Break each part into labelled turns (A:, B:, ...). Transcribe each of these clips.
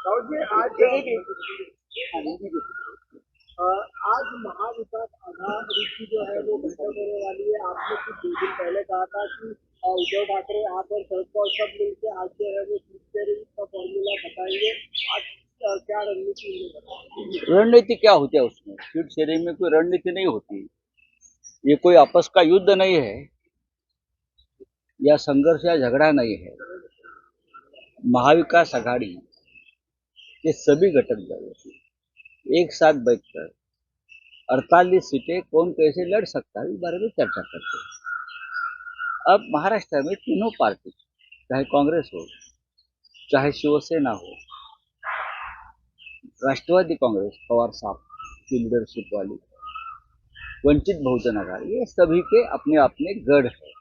A: आज आज महाविकास आघाड़ी की जो है वो बैठक होने वाली है। आपने कुछ दो दिन पहले कहा था कि उद्धव ठाकरे आप और शरद पवार सब मिलकर आज जो है वो शेयरिंग का फॉर्मूला बताएँगे। आज क्या रणनीति
B: रणनीति क्या होती है उसमें? सीट शेयरिंग में कोई रणनीति नहीं होती। ये कोई आपस का युद्ध नहीं है या संघर्ष या झगड़ा नहीं है। महाविकास आघाड़ी के सभी घटक दल एक साथ बैठकर। 48 सीटें, कौन कैसे लड़ सकता है, इस बारे में चर्चा करते हैं। अब महाराष्ट्र में तीनों पार्टी, चाहे कांग्रेस हो, चाहे शिवसेना हो, राष्ट्रवादी कांग्रेस, पवार साहब की लीडरशिप वाली, वंचित बहुजन आघाड़ी, ये सभी के अपने अपने गढ़ है।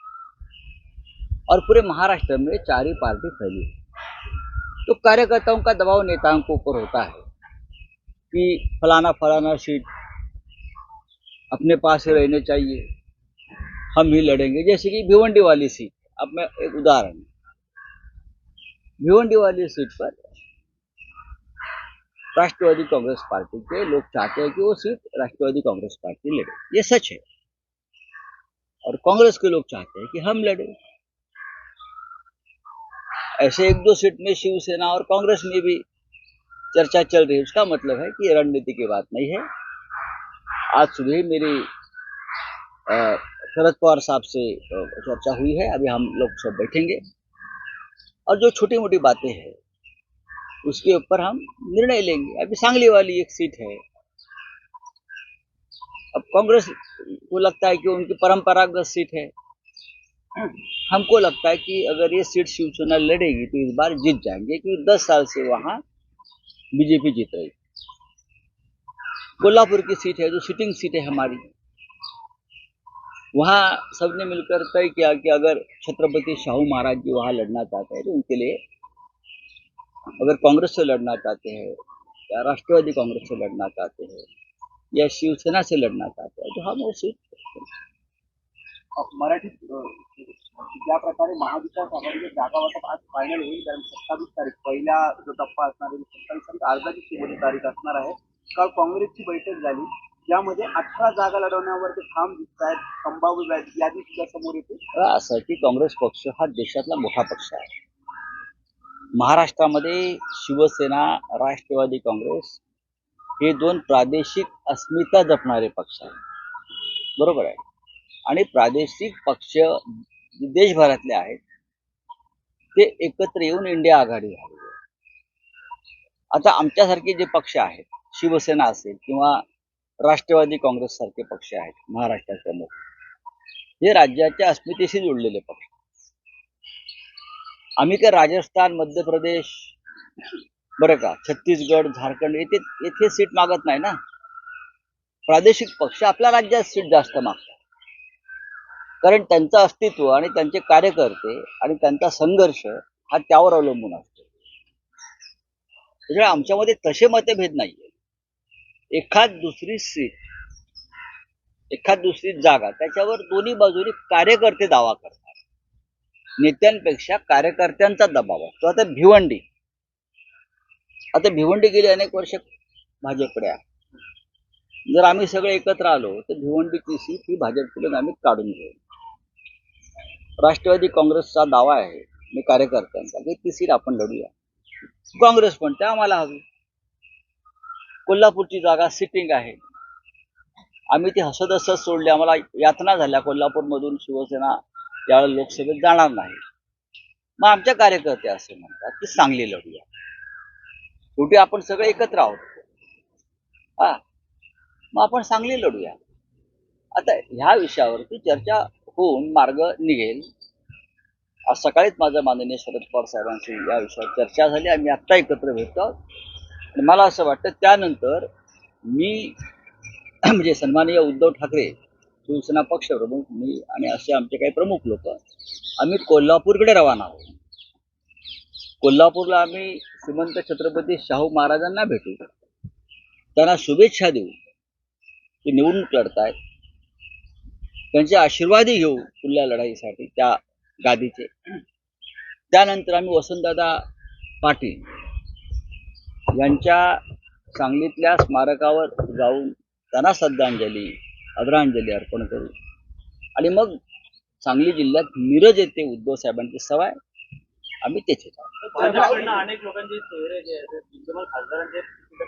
B: और पूरे महाराष्ट्र में चार ही पार्टी फैली है। तो कार्यकर्ताओं का दबाव नेताओं के ऊपर होता है कि फलाना फलाना सीट अपने पास ही रहने चाहिए, हम ही लड़ेंगे। जैसे कि भिवंडी वाली सीट, अब मैं एक उदाहरण भिवंडी वाली सीट पर राष्ट्रवादी कांग्रेस पार्टी के लोग चाहते हैं कि वो सीट राष्ट्रवादी कांग्रेस पार्टी लड़े। ये सच है। और कांग्रेस के लोग चाहते हैं कि हम लड़े। ऐसे एक दो सीट में शिवसेना और कांग्रेस में भी चर्चा चल रही है। उसका मतलब है कि ये रणनीति की बात नहीं है। आज सुबह मेरी शरद पवार साहब से चर्चा हुई है। अभी हम लोग सब बैठेंगे। और जो छोटी मोटी बातें हैं, उसके ऊपर हम निर्णय लेंगे। अभी सांगली वाली एक सीट है। अब कांग्रेस को लगता है कि उनकी परंपरागत सीट है। हमको लगता है कि अगर ये सीट शिवसेना लड़ेगी तो इस बार जीत जाएँगे, क्योंकि दस साल से वहाँ बीजेपी जीत रही कोल्हापुर की सीट है, जो सिटिंग सीट है हमारी। वहाँ सबने मिलकर तय किया कि अगर छत्रपति शाहू महाराज जी वहाँ लड़ना चाहते हैं तो उनके लिए अगर कांग्रेस से लड़ना चाहते हैं, या राष्ट्रवादी कांग्रेस से लड़ना चाहते हैं, या शिवसेना से लड़ना चाहते हैं तो हम वो सीट
A: मराठीत ज्या प्रकारे महाविकास आघाडीचे जागा वाटप आज फायनल होईल कारण सत्तावीस तारीख पहिला जो टप्पा असणार आहे सत्तावीस तारीख अर्धाची शेवटची तारीख असणार आहे. काल काँग्रेसची बैठक झाली यामध्ये अठरा जागा लढवण्यावर ते ठाम दिसत आहेत. संभाव्य यादी सुद्धा समोर येते
B: असं आहे की काँग्रेस पक्ष हा देशातला मोठा पक्ष आहे. महाराष्ट्रामध्ये शिवसेना राष्ट्रवादी काँग्रेस हे दोन प्रादेशिक अस्मिता जपणारे पक्ष आहेत. बरोबर आहे. आणि प्रादेशिक पक्ष देशभरातले आहेत ते एकत्र येऊन इंडिया आघाडी झाली आता आमच्यासारखे जे पक्ष आहेत शिवसेना असेल किंवा राष्ट्रवादी काँग्रेस सारखे पक्ष आहेत महाराष्ट्राच्या मोठे हे राज्याच्या अस्मितेशी जोडलेले पक्ष. आम्ही काय राजस्थान मध्य प्रदेश बरं का छत्तीसगड झारखंड येथे येथे सीट मागत नाही ना? प्रादेशिक पक्ष आपल्या राज्यात सीट जास्त मागतात कारण त्यांचं अस्तित्व आणि त्यांचे कार्यकर्ते आणि त्यांचा संघर्ष हा त्यावर अवलंबून असतो. त्याच्यामुळे आमच्यामध्ये तसे मतभेद नाहीये. एखाद दुसरी सीट एखाद दुसरी जागा त्याच्यावर दोन्ही बाजूनी कार्यकर्ते दावा करतात. नेत्यांपेक्षा कार्यकर्त्यांचा दबाव असतो. आता भिवंडी. आता भिवंडी गेली अनेक वर्ष भाजपकडे आहे. जर आम्ही सगळे एकत्र आलो तर भिवंडीची सीट ही भाजपकडून आम्ही काढून घेऊ. राष्ट्रवादी काँग्रेसचा दावा आहे. मी कार्यकर्त्यांचा. की ती सीट आपण लढूया. काँग्रेस पण त्या आम्हाला हवी. कोल्हापूरची जागा सिटिंग आहे. आम्ही ती हसत हसत सोडली. आम्हाला यातना झाल्या. कोल्हापूरमधून शिवसेना यावेळेला लोकसभेत जाणार नाही. मग आमच्या कार्यकर्ते असे म्हणतात की सांगली लढूया. शेवटी आपण सगळे एकत्र आहोत. हा. मग आपण सांगली लढूया. आता ह्या विषयावरती चर्चा होऊन मार्ग निघेल. आज सकाळीच माझं माननीय शरद पवार साहेबांशी या विषयावर चर्चा झाली. आम्ही आत्ता एकत्र भेटतो आणि मला असं वाटतं त्यानंतर मी म्हणजे सन्माननीय उद्धव ठाकरे शिवसेना पक्ष प्रमुख मी आणि असे आमचे काही प्रमुख लोक आम्ही कोल्हापूरकडे रवाना आहोत. कोल्हापूरला आम्ही श्रीमंत छत्रपती शाहू महाराजांना भेटू. त्यांना शुभेच्छा देऊ ते निवडणूक लढतायत. त्यांचे आशीर्वादही घेऊ पुढल्या लढाईसाठी त्या गादीचे. त्यानंतर आम्ही वसंतदादा पाटील यांच्या सांगलीतल्या स्मारकावर जाऊन त्यांना श्रद्धांजली आदरांजली अर्पण करू. आणि मग सांगली जिल्ह्यात मिरज येथे उद्धव साहेबांची आहे. आम्ही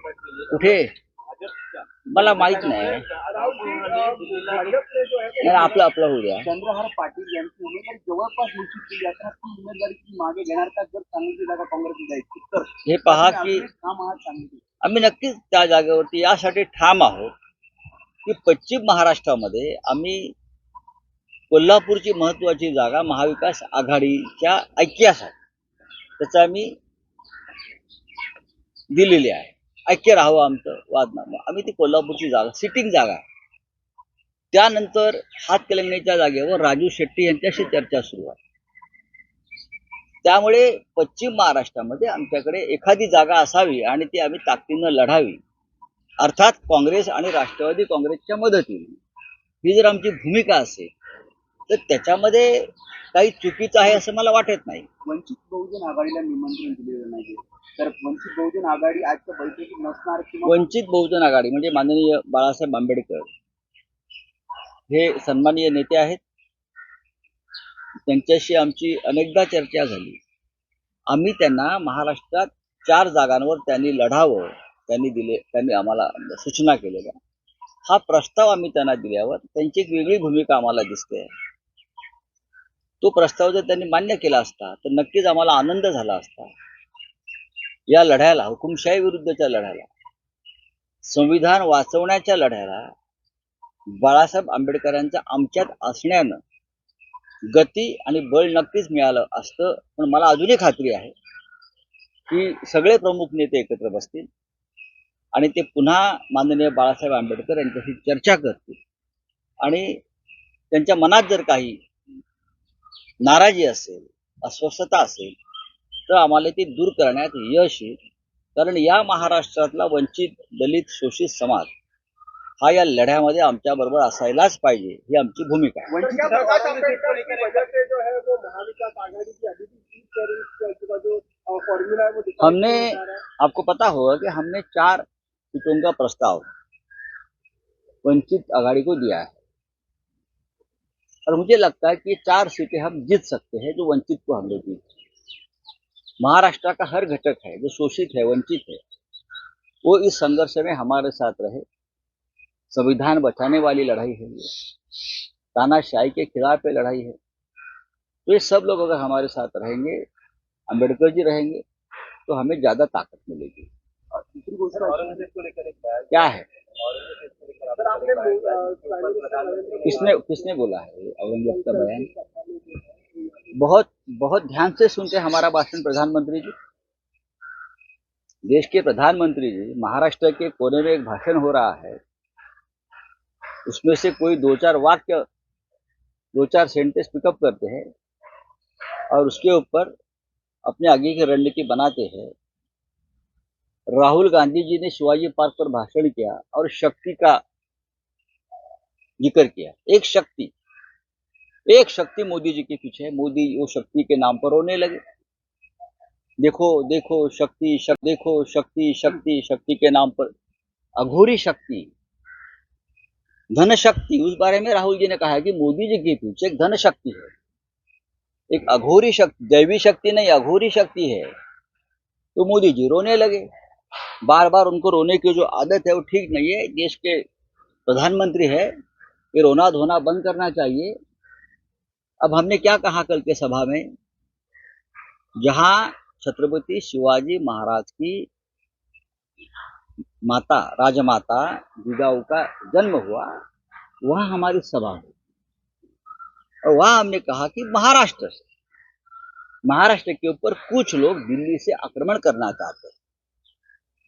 C: पडलेले
B: कुठे? मला माहीत नाही. आपलं आपलं होऊ द्या.
A: चंद्रहार पाटील यांची उमेदवारी जवळपास निश्चित केली. असताना ती उमेदवारी ती मागे घेणार का? जर सांगलीची जागा काँग्रेसला जायची तर.
B: हे पहा की
A: ठाम आहात सांगितले.
B: आम्ही नक्कीच त्या जागेवरती यासाठी ठाम आहोत की पश्चिम महाराष्ट्रामध्ये आम्ही कोल्हापूरची महत्वाची जागा महाविकास आघाडीच्या ऐक्यासाठी त्याचं आम्ही दिलेली आहे. ऐक्य राहावं आमचं वाद आम्ही ती कोल्हापूरची जागा सिटिंग जागा आहे. त्यानंतर हातकलंगणीच्या जागेवर राजू शेट्टी यांच्याशी चर्चा सुरू आहे. त्यामुळे पश्चिम महाराष्ट्रामध्ये आमच्याकडे एखादी जागा असावी आणि ती आम्ही ताकदीनं लढावी. अर्थात काँग्रेस आणि राष्ट्रवादी काँग्रेसच्या मदतीने. ही जर आमची भूमिका असेल तर त्याच्यामध्ये काही चुकीचं आहे असं मला वाटत नाही.
A: वंचित बहुजन आघाडीला निमंत्रण दिलेलं नाही तर वंचित बहुजन आघाडी आजच्या बैठकीत नसणार
B: वंचित बहुजन आघाडी म्हणजे माननीय बाळासाहेब आंबेडकर. हे सन्माननीय नेते आहेत. त्यांच्याशी आमची अनेकदा चर्चा झाली. आम्ही त्यांना महाराष्ट्रात चार जागांवर त्यांनी लढावं त्यांनी दिले त्यांनी आम्हाला सूचना केलेल्या. हा प्रस्ताव आम्ही त्यांना दिल्यावर त्यांची एक वेगळी भूमिका आम्हाला दिसते. तो प्रस्ताव जर त्यांनी मान्य केला असता तर नक्कीच आम्हाला आनंद झाला असता. या लढ्याला हुकुमशाही विरुद्धच्या लढ्याला संविधान वाचवण्याच्या लढ्याला बाळासाहेब आंबेडकरांच्या आमच्यात असण्यानं गती आणि बळ नक्कीच मिळालं असतं पण मला अजूनही खात्री आहे की सगळे प्रमुख नेते एकत्र बसतील आणि ते पुन्हा माननीय बाळासाहेब आंबेडकर यांच्याशी चर्चा करतील. आणि त्यांच्या मनात जर काही नाराजी असेल अस्वस्थता असेल तर आम्हाला ती दूर करण्यात यश येईल. कारण या महाराष्ट्रातला वंचित दलित शोषित समाज हा या लढ्यामध्ये आमच्या बरोबर असायलाच पाहिजे ही आमची भूमिका आहे.
D: है है
B: हमने। आपको पता होगा कि हमने चार सीटों का प्रस्ताव वंचित आघाड़ी को दिया है. और मुझे लगता है कि ये चार सीटें हम जीत सकते हैं जो वंचित को हमने दी महाराष्ट्र का हर घटक है जो शोषित है वंचित है वो इस संघर्ष में हमारे साथ रहे। संविधान बचाने वाली लड़ाई है ये। तानाशाही के खिलाफ ये लड़ाई है। तो ये सब लोग अगर हमारे साथ रहेंगे अंबेडकर जी रहेंगे तो हमें ज़्यादा ताकत मिलेगी। क्या है? किसने किसने बोला है औरंगज़ेब का बयान बहुत बहुत ध्यान से सुनते हमारा भाषण, प्रधानमंत्री जी। देश के प्रधानमंत्री जी, महाराष्ट्र के कोने में एक भाषण हो रहा है। उसमें से कोई दो चार वाक्य, दो चार सेंटेंस पिकअप करते हैं और उसके ऊपर अपने आगे की रणनीति बनाते हैं। राहुल गांधी जी ने शिवाजी पार्क पर भाषण किया और शक्ति का ज़िक्र किया। एक शक्ति एक शक्ति मोदी जी के पीछे मोदी वो शक्ति के नाम पर रोने लगे। देखो देखो शक्ति शक्ति देखो शक्ति शक्ति शक्ति के नाम पर। अघोरी शक्ति धन शक्ति उस बारे में राहुल जी ने कहा है कि मोदी जी के पीछे एक धन शक्ति है। एक अघोरी शक्ति दैवी शक्ति नहीं, अघोरी शक्ति है। तो मोदी जी रोने लगे। बार बार उनको रोने की जो आदत है वो ठीक नहीं है। देश के प्रधानमंत्री है, ये रोना धोना बंद करना चाहिए। अब हमने क्या कहा कल के सभा में? जहाँ छत्रपति शिवाजी महाराज की माता, राजमाता जिजाऊ का जन्म हुआ, वहाँ हमारी सभा हुई। और वहाँ हमने कहा कि महाराष्ट्र से, महाराष्ट्र के ऊपर कुछ लोग दिल्ली से आक्रमण करना चाहते हैं।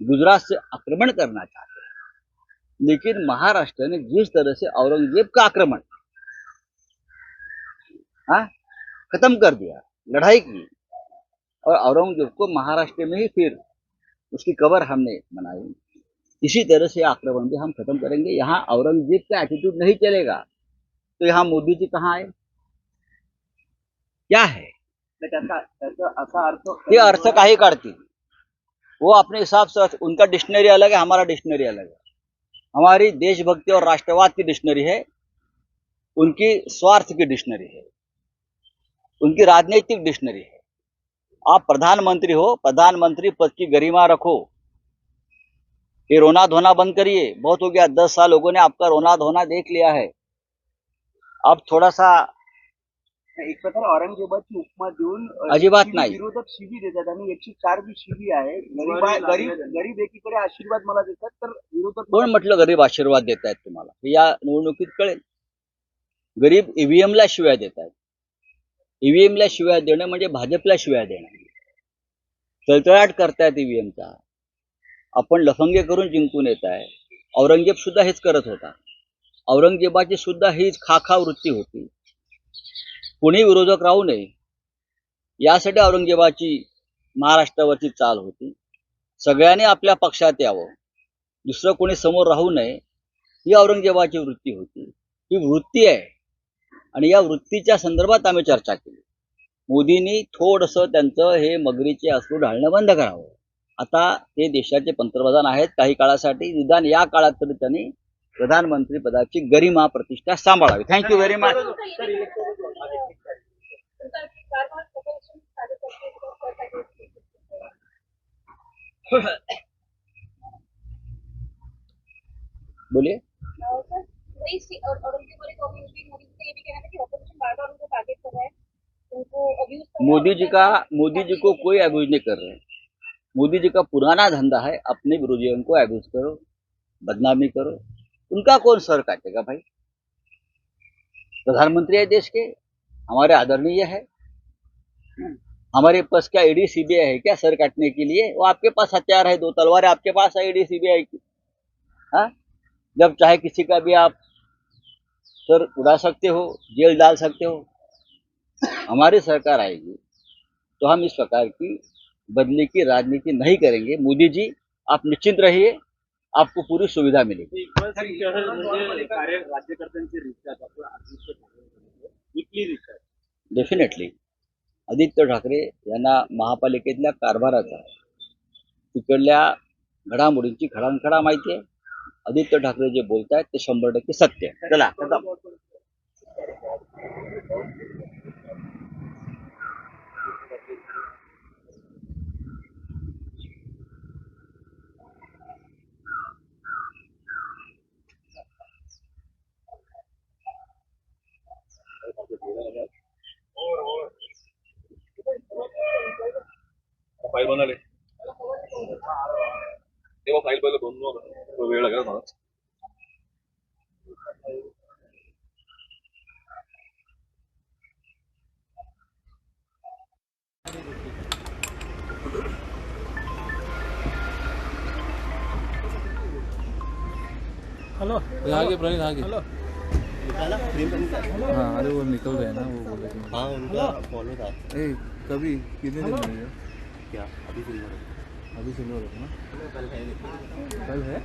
B: गुजरात से आक्रमण करना चाहते हैं। लेकिन महाराष्ट्र ने जिस तरह से औरंगज़ेब का आक्रमण हाँ खत्म कर दिया लड़ाई की और औरंगज़ेब को महाराष्ट्र में ही फिर उसकी कबर हमने बनाई। इसी तरह से आक्रमण भी हम खत्म करेंगे। यहाँ औरंगज़ेब का एटीट्यूड नहीं चलेगा। तो यहाँ मोदी जी कहाँ आए? क्या है?
A: त्याचा असा अर्थ
B: ते अर्थ काही काढतील वो अपने हिसाब से उनका डिक्शनरी अलग है, हमारा डिक्शनरी अलग है। हमारी देशभक्ति और राष्ट्रवाद की डिक्शनरी है, उनकी स्वार्थ की डिक्शनरी है, उनकी राजनीतिक डिक्शनरी है। आप प्रधानमंत्री हो, प्रधानमंत्री पद की गरिमा रखो। ये रोना धोना बंद करिए। बहुत हो गया, दस साल लोगों ने आपका रोना धोना देख लिया है। अब थोड़ा सा
A: एक प्रकारे औरंगजेबाची उपमा देऊन
B: अजिबात नाही.
A: विरोधक शिवी देतात आणि एकशे चार जी शिवी आहे. गरीब गरीब गरीब एकीकडे आशीर्वाद मला देतात तर विरोधक
B: कोण म्हटलं गरीब आशीर्वाद देत आहेत तुम्हाला? या निवडणुकीत कळेल. गरीब ईव्हीएम ला शिव्या देत आहेत. ईव्हीएम ला शिव्या देणं म्हणजे भाजपला शिव्या देणं. तळतळाट करतायत ईव्हीएमचा आपण लफंगे करून जिंकून येत आहे. औरंगजेब सुद्धा हेच करत होता. औरंगजेबाची सुद्धा हीच खाखा वृत्ती होती. कोणी विरोधक राहू नये यासाठी औरंगजेबाची महाराष्ट्रावरची चाल होती. सगळ्यांनी आपल्या पक्षात यावं दुसरं कोणी समोर राहू नये ही औरंगजेबाची वृत्ती होती. ही वृत्ती आहे आणि या वृत्तीच्या संदर्भात आम्ही चर्चा केली. मोदींनी थोडंसं त्यांचं हे मगरीचे असू ढाळणं बंद करावं. आता ते देशाचे पंतप्रधान आहेत काही काळासाठी निदान या काळात तरी त्यांनी प्रधानमंत्री पदाची गरिमा प्रतिष्ठा सांभाळावी. थँक्यू व्हेरी मच बोलिए।
E: मोदी जी का
B: मोदी जी का कोई अब्यूज नहीं कर रहे मोदी जी का पुराना धंधा है, अपने विरोधियों को अब्यूज करो, बदनामी करो। उनका कौन सर काटेगा भाई? प्रधानमंत्री है देश के। हमारे आदरणीय है। हमारे पास क्या ईडी सीबीआई है क्या सर काटने के लिए? वो आपके पास हथियार है, दो तलवार आपके पास है ईडी सीबीआई की। हाँ? जब चाहे किसी का भी आप सर उड़ा सकते हो, जेल डाल सकते हो, हमारी सरकार आएगी तो हम इस प्रकार की बदली की राजनीति नहीं करेंगे। मोदी जी, आप निश्चिंत रहिए, आपको पूरी सुविधा मिलेगी।
C: Weekly recharge
B: definitely Aditya Thackeray यांना महापालिकेतल्या कारभाराचा तिकडल्या घडामोडींची खडानखडा माहिती आहे. आदित्य ठाकरे जे बोलत आहेत ते शंभर टक्के सत्य आहे. चला आता
F: फाईल तेव्हा फाईल पहिलं दोन वेळ लागेल मला
G: आगे प्रवीण आगे हाँ अरे वो निकल रहे हैं ना वो बोले
H: हाँ उनका फॉलो था
G: ए कभी कितने दिन हैं?
H: क्या? अभी सिल्वर
G: अभी सिल्वर है ना?
H: कल है
G: कल है?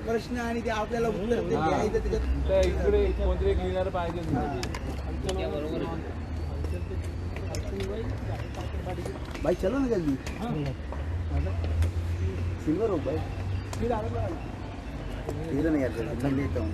D: प्रश्न आणि ते आपल्याला उत्तर ते द्यायचं त्याच्यात
G: त्या इकडे कोणतरी एक लिहिणार पाहिजे
D: भाई चलो ना जल्दी। सिल्वर हो भाई। धीरे नहीं यार मैं लेता हूँ।